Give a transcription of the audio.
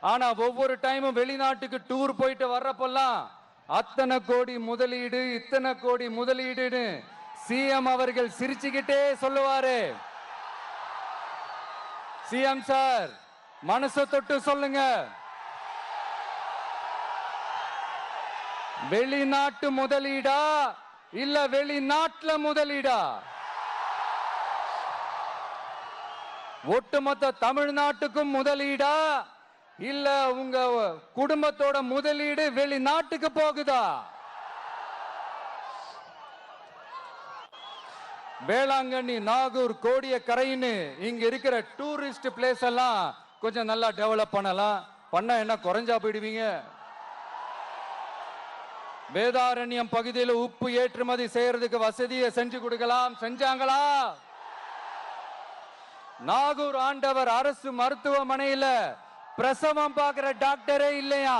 ஆனா ஒவ்வொரு டைமும் வெளிநாட்டுக்கு டூர் போயிட்டு வர்றப்பெல்லாம் அத்தனை கோடி முதலீடு இத்தனை கோடி முதலீடுன்னு சிஎம் அவர்கள் சிரிச்சுக்கிட்டே சொல்லுவாரு. சிஎம் சார் மனசு தொட்டு சொல்லுங்க. வெளிநாட்டு முதலீடா இல்ல வெளிநாட்டுல முதலீடா? ஒட்டுமொத்த தமிழ்நாட்டுக்கும் முதலீடா? இல்ல உங்க குடும்பத்தோட முதலீடு வெளிநாட்டுக்கு போகுதா? வேளாங்கண்ணி நாகூர் கோடியக்கரைன்னு இங்க இருக்கிற டூரிஸ்ட் பிளேஸ் எல்லாம் கொஞ்சம் நல்லா டெவலப் பண்ணலாம். பண்ண என்ன குறைஞ்சா போயிடுவீங்க? வேதாரண்யம் பகுதியில் உப்பு ஏற்றுமதி செய்யறதுக்கு வசதியை செஞ்சு கொடுக்கலாம். செஞ்சாங்களா? நாகூர் ஆண்டவர் அரசு மருத்துவமனையில் பிரசவம் பார்க்கிற டாக்டரே இல்லையா?